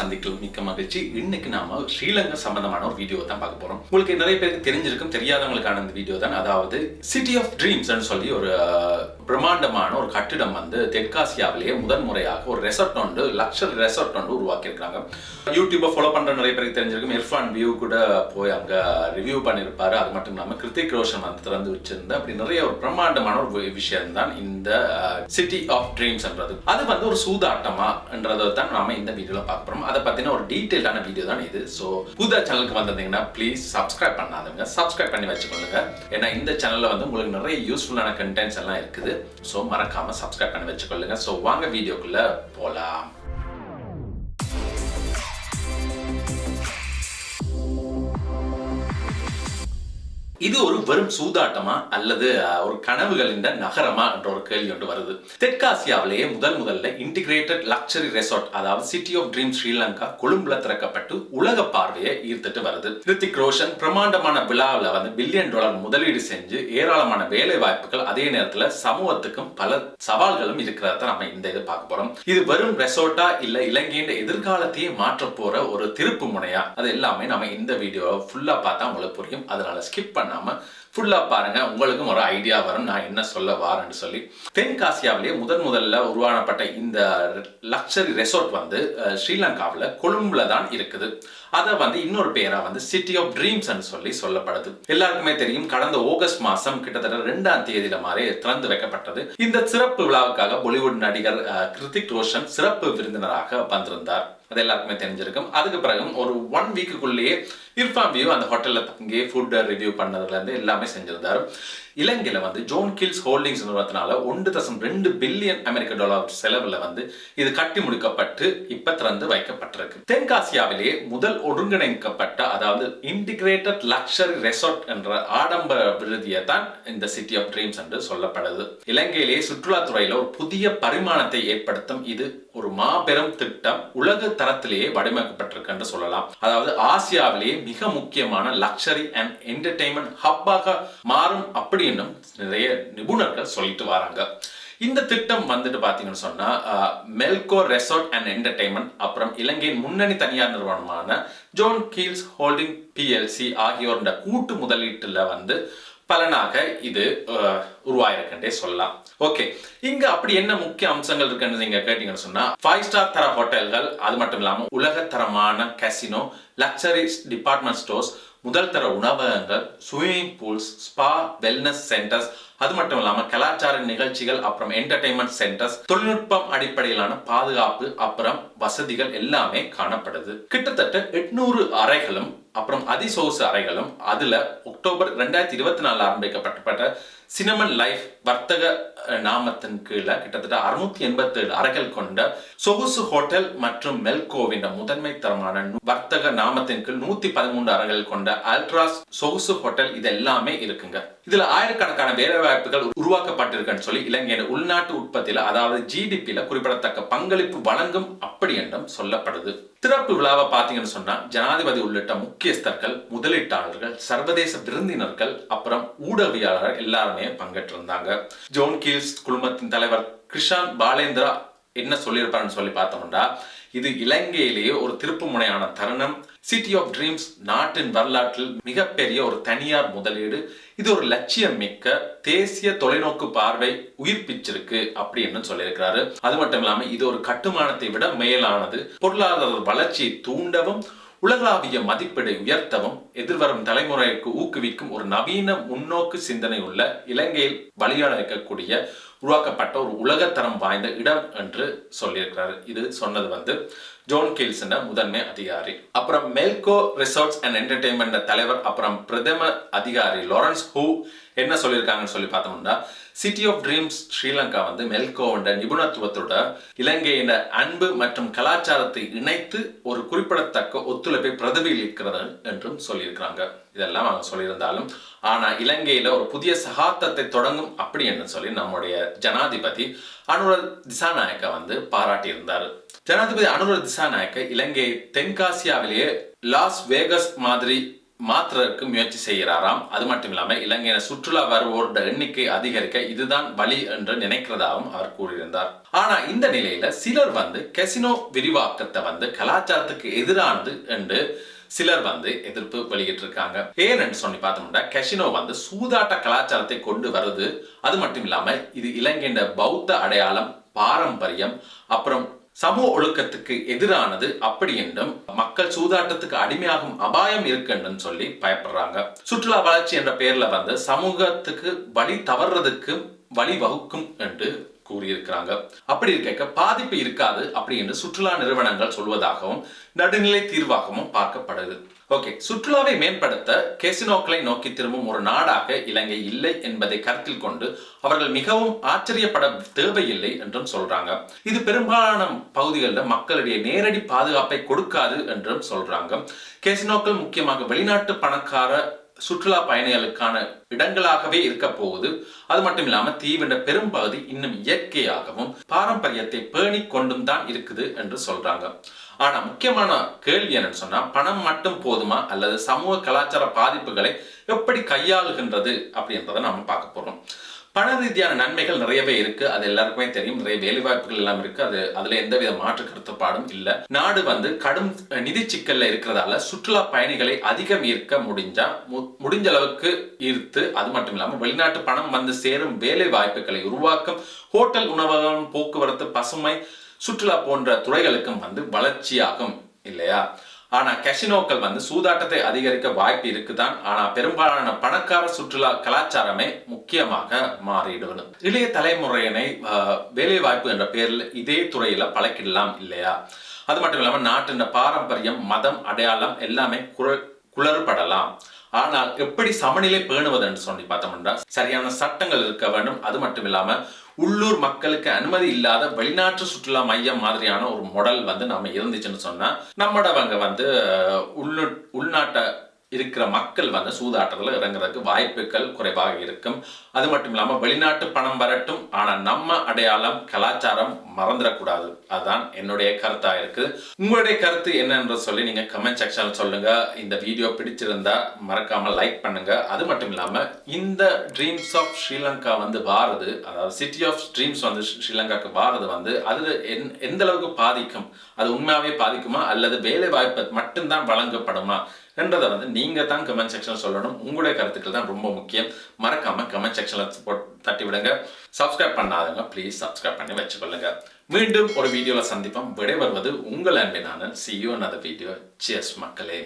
சந்திக்கல மிக்க மகிழ்ச்சி. இன்னைக்கு நாம ஸ்ரீலங்கா சம்பந்தமான ஒரு வீடியோ தான் பார்க்க போறோம். உங்களுக்கு நிறைய பேருக்கு தெரிஞ்சிருக்கும் தெரியாதவங்களுக்கான இந்த வீடியோ தான். அதாவது சிட்டி ஆஃப் ட்ரீம்ஸ் சொல்லி ஒரு பிரம்மாண்டமான ஒரு கட்டிடம் வந்து தெற்காசியாவிலேயே முதன் முறையாக ஒரு ரெசார்ட் ஒன்று லக்ஷர் ரெசார்ட் ஒன்று உருவாக்கியிருக்காங்க யூடியூப்பை ஃபாலோ பண்ணுற நிறைய பேருக்கு தெரிஞ்சிருக்கும். இர்ஃபான் வியூ கூட போய் அங்கே ரிவ்யூ பண்ணியிருப்பார். அது மட்டும் இல்லாமல் கிருத்திக் ரோஷன் வந்து திறந்து வச்சிருந்த அப்படி நிறைய ஒரு பிரம்மாண்டமான ஒரு விஷயம் தான் இந்த சிட்டி ஆஃப் ட்ரீம்ஸ்ன்றது அது வந்து ஒரு சூதாட்டமான்றதை தான் நாம இந்த வீடியோவில் பார்க்குறோம் அதை பற்றின ஒரு டீட்டெயிலான வீடியோ தான் இது. ஸோ புது சேனலுக்கு வந்திருந்தீங்கன்னா ப்ளீஸ் சப்ஸ்கிரைப் பண்ணாதவங்க. சப்ஸ்கிரைப் பண்ணி வச்சுக்கொள்ளுங்க. ஏன்னா இந்த சேனலில் வந்து உங்களுக்கு நிறைய யூஸ்ஃபுல்லான கண்டென்ட்ஸ் எல்லாம் இருக்குது. ஸோ மறக்காம சப்ஸ்கிரைப் பண்ணி வச்சுக்கொள்ளுங்க. ஸோ வாங்க வீடியோக்குள்ள போலாம். இது ஒரு வெறும் சூதாட்டமா அல்லது ஒரு கனவுகளின் நகரமா என்ற ஒரு கேள்வி ஒன்று வருது. தெற்காசியாவிலேயே முதல் முதல்ல இன்டிகிரேட்டட் லக்ஸரி ரெசார்ட் அதாவது சிட்டி ஆஃப் ட்ரீம் ஸ்ரீலங்கா கொழும்புல திறக்கப்பட்டு உலக பார்வையை ஈர்த்துட்டு வருது. ரித்திக் ரோஷன் பிரமாண்டமான விழாவில் வந்து பில்லியன் டாலர் முதலீடு செஞ்சு ஏராளமான வேலை வாய்ப்புகள் அதே நேரத்தில் சமூகத்துக்கும் பல சவால்களும் இருக்கிறத நம்ம இந்த இதை பார்க்க போறோம். இது வெறும் ரெசார்ட்டா இல்ல இலங்கையின் எதிர்காலத்தையே மாற்ற போற ஒரு திருப்பு முனையா? அது எல்லாமே நம்ம இந்த வீடியோ ஃபுல்லா பார்த்தா உங்களுக்கு புரியும். அதனால ஸ்கிப் para Nama ஃபுல்லா பாருங்க. உங்களுக்கும் ஒரு ஐடியா வரும். நான் என்ன சொல்ல வரேன்னு சொல்லி. தென்காசியாவிலேயே முதன் முதல்ல உருவானப்பட்ட இந்த லக்ஸரி ரெசார்ட் வந்து ஸ்ரீலங்காவில் ஸ்ரீலங்காவுல கொழும்புல தான் இருக்குது. அதை வந்து இன்னொரு பேராக வந்து சிட்டி ஆஃப் ட்ரீம்ஸ் சொல்லி சொல்லப்படுது. எல்லாருக்குமே தெரியும் கடந்த ஆகஸ்ட் மாசம் கிட்டத்தட்ட ரெண்டாம் தேதியில மாதிரி திறந்து வைக்கப்பட்டது. இந்த சிறப்பு விழாவுக்காக பாலிவுட் நடிகர் கிருத்திக் ரோஷன் சிறப்பு விருந்தினராக வந்திருந்தார். அது எல்லாருக்குமே தெரிஞ்சிருக்கும். அதுக்கு பிறகு ஒரு ஒன் வீக்குக்குள்ளேயே இர்ஃபான் வியூ அந்த ஹோட்டல்ல தங்கி ஃபுட் ரிவ்யூ பண்ணதுல இருந்து எல்லாமே செஞ்சிருந்தாரு இலங்கையில் வந்து ஜோன் கில்ஸ் ஹோல்டிங்ஸ் நிறுவனத்தினால ஒன்று தசம் ரெண்டு பில்லியன் அமெரிக்க டாலர் செலவில் வந்து இது கட்டி முடிக்கப்பட்டு இப்ப திறந்து வைக்கப்பட்டிருக்கு. தென்காசியாவிலே முதல் ஒருங்கிணைக்கப்பட்ட அதாவது இன்டிகிரேட்டட் லக்ஷரி ரெசார்ட் என்ற ஆடம்பர விருதியை தான் இந்த சிட்டி ஆஃப் ட்ரீம்ஸ் என்று சொல்லப்படுது. இலங்கையிலே சுற்றுலாத்துறையில் ஒரு புதிய பரிமாணத்தை ஏற்படுத்தும் இது ஒரு மாபெரும் திட்டம் உலக தரத்திலேயே வடிவமைக்கப்பட்டிருக்கு என்று சொல்லலாம். அதாவது ஆசியாவிலேயே மிக முக்கியமான லக்ஷரி அண்ட் என்டர்டெயின்மெண்ட் ஹப்பாக மாறும் அப்படி அப்படின்னு நிறைய நிபுணர்கள் சொல்லிட்டு வராங்க. இந்த திட்டம் வந்துட்டு பாத்தீங்கன்னு சொன்னா மெல்கோ ரெசார்ட் அண்ட் என்டர்டைன்மெண்ட் அப்புறம் இலங்கையின் முன்னணி தனியார் நிறுவனமான ஜோன் கீல்ஸ் ஹோல்டிங் பிஎல்சி ஆகியோரோட கூட்டு முதலீட்டுல வந்து பலனாக இது உருவாயிருக்குன்றே சொல்லலாம். ஓகே இங்க அப்படி என்ன முக்கிய அம்சங்கள் இருக்குன்னு நீங்க கேட்டீங்கன்னு சொன்னா ஃபைவ் ஸ்டார் தர ஹோட்டல்கள் அது மட்டும் இல்லாமல் உலகத்தரமான கசினோ லக்ஸரி டிபார்ட்மெண்ட் ஸ்டோர்ஸ் முதல் தர உணவகங்கள் swimming pools spa wellness centres அது மட்டும் இல்லாமல் கலாச்சார நிகழ்ச்சிகள் அப்புறம் என்டர்டைன்மெண்ட் சென்டர்ஸ் தொழில்நுட்பம் அடிப்படையிலான பாதுகாப்பு அப்புறம் வசதிகள் எல்லாமே காணப்படுது. கிட்டத்தட்ட எட்நூறு அறைகளும் அப்புறம் அதிசொகுசு அறைகளும் அதுல அக்டோபர் ரெண்டாயிரத்தி இருபத்தி நாலு ஆரம்பிக்கப்பட்ட சினமன் லைஃப் வர்த்தக நாமத்தின் கீழே கிட்டத்தட்ட அறுநூத்தி எண்பத்தி ஏழு அறைகள் கொண்ட சொகுசு ஹோட்டல் மற்றும் மெல்கோவின் முதன்மை தரமான வர்த்தக நாமத்தின் கீழ் நூத்தி பதிமூன்று அறைகள் கொண்ட அல்ட்ராஸ் சொகுசு ஹோட்டல் இது எல்லாமே இருக்குங்க. இதுல ஆயிரக்கணக்கான வேலை வாய்ப்புகள் உருவாக்கப்பட்டிருக்குன்னு சொல்லி இலங்கையின் உள்நாட்டு உற்பத்தியில அதாவது ஜிடிபியில குறிப்பிடத்தக்க பங்களிப்பு வழங்கும் அப்படி என்றும் சொல்லப்படுது. திறப்பு விழாவை பார்த்தீங்கன்னு சொன்னா ஜனாதிபதி உள்ளிட்ட முக்கியஸ்தர்கள் முதலீட்டாளர்கள் சர்வதேச விருந்தினர்கள் அப்புறம் ஊடகவியாளர்கள் எல்லாருமே எல்லாருமே பங்கேற்றிருந்தாங்க. ஜோன் கீல்ஸ் குழுமத்தின் தலைவர் கிருஷான் பாலேந்திரா என்ன சொல்லியிருப்பாருன்னு சொல்லி பார்த்தோம்னா இது இலங்கையிலேயே ஒரு திருப்பு முனையான தருணம். சிட்டி ஆஃப் ட்ரீம்ஸ் நாட்டின் வரலாற்றில் மிகப்பெரிய ஒரு தனியார் முதலீடு. இது ஒரு லட்சியம் மிக்க தேசிய தொலைநோக்கு பார்வை உயிர்ப்பிச்சிருக்கு அப்படின்னு சொல்லியிருக்கிறாரு. அது மட்டும் இல்லாம இது ஒரு கட்டுமானத்தை விட மேலானது. பொருளாதார வளர்ச்சியை தூண்டவும் உலகளாவிய மதிப்பீடை உயர்த்தவும் எதிர்வரும் தலைமுறைக்கு ஊக்குவிக்கும் ஒரு நவீன முன்னோக்கு சிந்தனை உள்ள இலங்கையில் வழியழைக்கக்கூடிய உருவாக்கப்பட்ட ஒரு உலகத்தரம் வாய்ந்த இடம் என்று சொல்லியிருக்கிறார். இது சொன்னது வந்து ஜோன் கீல்ஸ்ன முதன்மை அதிகாரி. அப்புறம் மெல்கோ ரிசார்ட்ஸ் அண்ட் என்டர்டெயின்மெண்ட் தலைவர் அப்புறம் பிரதம அதிகாரி லாரன்ஸ் ஹூ என்ன சொல்லியிருக்காங்கன்னு சொல்லி பார்த்தோம்னா சிட்டி ஆஃப் ட்ரீம்ஸ் ஸ்ரீலங்கா வந்து மெல்கோவோட நிபுணத்துவத்தோட இலங்கையின் அன்பு மற்றும் கலாச்சாரத்தை இணைத்து ஒரு குறிப்பிடத்தக்க ஒத்துழைப்பை பிரதிபலிக்கிறது என்றும் சொல்லியிருக்கிறாங்க. இதெல்லாம் அவங்க சொல்லியிருந்தாலும் ஆனால் இலங்கையில் ஒரு புதிய சகாப்தத்தை தொடங்கும் அப்படி என்று சொல்லி நம்முடைய ஜனாதிபதி அனுர திசாநாயக்க வந்து பாராட்டியிருந்தார். ஜனாதிபதி அனுர திசாநாயக்க இலங்கை தென்காசியாவிலேயே லாஸ் வேகஸ் மாதிரி மாற்றுறதுக்கு முயற்சி செய்கிறாராம். அது மட்டும் இல்லாமல் இலங்கையில சுற்றுலா வருவோரோட எண்ணிக்கை அதிகரிக்க இதுதான் வழி என்று நினைக்கிறதாகவும் அவர் கூறியிருந்தார். ஆனா இந்த நிலையில சிலர் வந்து கெசினோ விரிவாக்கத்தை வந்து கலாச்சாரத்துக்கு எதிரானது என்று சிலர் வந்து எதிர்ப்பு வெளியிட்டிருக்காங்க. ஏன்னு சொல்லி பார்த்தோம்னா கெசினோ வந்து சூதாட்ட கலாச்சாரத்தை கொண்டு வருது. அது மட்டும் இல்லாம இது இலங்கையின் பௌத்த அடையாளம் பாரம்பரியம் அப்புறம் சமூக ஒழுக்கத்துக்கு எதிரானது அப்படி என்றும் மக்கள் சூதாட்டத்துக்கு அடிமையாகும் அபாயம் இருக்குன்னு சொல்லி பயப்படுறாங்க. சுற்றுலா வளர்ச்சி என்ற பெயர்ல வந்து சமூகத்துக்கு வழி தவறுறதுக்கு வழி வகுக்கும் என்று கூறியிருக்கிறாங்க. அப்படி இருக்க பாதிப்பு இருக்காது அப்படி என்று சுற்றுலா நிறுவனங்கள் சொல்வதாகவும் நடுநிலை தீர்வாகவும் பார்க்கப்படுது. ஓகே சுற்றுலாவை மேம்படுத்த கெசினோக்களை நோக்கி திரும்பும் ஒரு நாடாக இலங்கை இல்லை என்பதை கருத்தில் கொண்டு அவர்கள் மிகவும் ஆச்சரியப்பட தேவையில்லை என்றும் சொல்றாங்க. இது பெரும்பாலான பகுதிகளில் மக்களிடையே நேரடி பாதுகாப்பை கொடுக்காது என்றும் சொல்றாங்க. கெசினோக்கள் முக்கியமாக வெளிநாட்டு பணக்கார சுற்றுலா பயணிகளுக்கான இடங்களாகவே இருக்க போகுது. அது மட்டும் இல்லாம தீவிர பெரும்பகுதி இன்னும் இயற்கையாகவும் பாரம்பரியத்தை பேணி கொண்டும் தான் இருக்குது என்று சொல்றாங்க. ஆனா முக்கியமான கேள்வி என்னன்னு சொன்னா பணம் மட்டும் போதுமா? அல்லது சமூக கலாச்சார பாதிப்புகளை எப்படி கையாளுகின்றது அப்படின்றத நம்ம பார்க்க போறோம். பண ரீதியான நன்மைகள் நிறையவே இருக்கு. அது எல்லாருக்குமே தெரியும். நிறைய வேலைவாய்ப்புகள் எல்லாம் இருக்கு. அது அதுல எந்தவித மாற்று கருத்துப்பாடும் இல்ல. நாடு வந்து கடும் நிதி சிக்கல்ல இருக்கிறதால சுற்றுலா பயணிகளை அதிகம் ஈர்க்க முடிஞ்சா மு- முடிஞ்ச அளவுக்கு ஈர்த்து அது மட்டும் இல்லாம வெளிநாட்டு பணம் வந்து சேரும் வேலை வாய்ப்புகளை உருவாக்கும் ஹோட்டல் உணவகம் போக்குவரத்து பசுமை சுற்றுலா போன்ற துறைகளுக்கும் வந்து வளர்ச்சியாகும் இல்லையா? ஆனால் கெஷினோக்கள் வந்து சூதாட்டத்தை அதிகரிக்க வாய்ப்பு இருக்குதான். ஆனா பெரும்பாலான பணக்கார சுற்றுலா கலாச்சாரமே முக்கியமாக மாறிடுவது. இளைய தலைமுறையினை வேலை வாய்ப்பு என்ற பேரில் இதே துறையில பழக்கிடலாம் இல்லையா? அது மட்டும் இல்லாம நாட்டின் பாரம்பரியம் மதம் அடையாளம் எல்லாமே குழ குளறுபடலாம். ஆனால் எப்படி சமநிலை பேணுவதுன்னு சொல்லி பார்த்தோம்னா சரியான சட்டங்கள் இருக்க வேண்டும். அது மட்டும் இல்லாம உள்ளூர் மக்களுக்கு அனுமதி இல்லாத வெளிநாட்டு சுற்றுலா மையம் மாதிரியான ஒரு மாடல் வந்து நம்ம இருந்துச்சுன்னு சொன்னா நம்மடவங்க வந்து அஹ், உள்நாட்டை இருக்கிற மக்கள் வந்து சூதாட்டத்தில் இறங்குறதுக்கு வாய்ப்புகள் குறைவாக இருக்கும். அது மட்டும் இல்லாம வெளிநாட்டு பணம் வரட்டும். ஆனா நம்ம அடையாளம் கலாச்சாரம் மறந்துடக்கூடாது. அதுதான் என்னுடைய கருத்தா இருக்கு. உங்களுடைய கருத்து என்னன்ற சொல்லி நீங்க கமெண்ட் செக்ஷனில் சொல்லுங்க. இந்த வீடியோ பிடிச்சிருந்தா மறக்காம லைக் பண்ணுங்க. அது மட்டும் இல்லாம இந்த ட்ரீம்ஸ் ஆஃப் ஸ்ரீலங்கா வந்து வாரது. அதாவது சிட்டி ஆஃப் ட்ரீம்ஸ் வந்து ஸ்ரீலங்காக்கு வாரது வந்து அது எந்- எந்த அளவுக்கு பாதிக்கும்? அது உண்மையாவே பாதிக்குமா? அல்லது வேலை வாய்ப்பு மட்டும்தான் வழங்கப்படுமா? என்றதை வந்து நீங்கள் தான் கமெண்ட் செக்ஷன் சொல்லணும். உங்களுடைய கருத்துக்கள் தான் ரொம்ப முக்கியம். மறக்காம கமெண்ட் செக்ஷனில் தட்டி விடுங்க சப்ஸ்கிரைப் பண்ணாதவங்க ப்ளீஸ் சப்ஸ்கிரைப் பண்ணி வச்சுக்கொள்ளுங்க. மீண்டும் ஒரு வீடியோவில் சந்திப்போம். விடைபெறுவது உங்கள் அன்பினான சி you அந்த வீடியோ cheers மக்களே.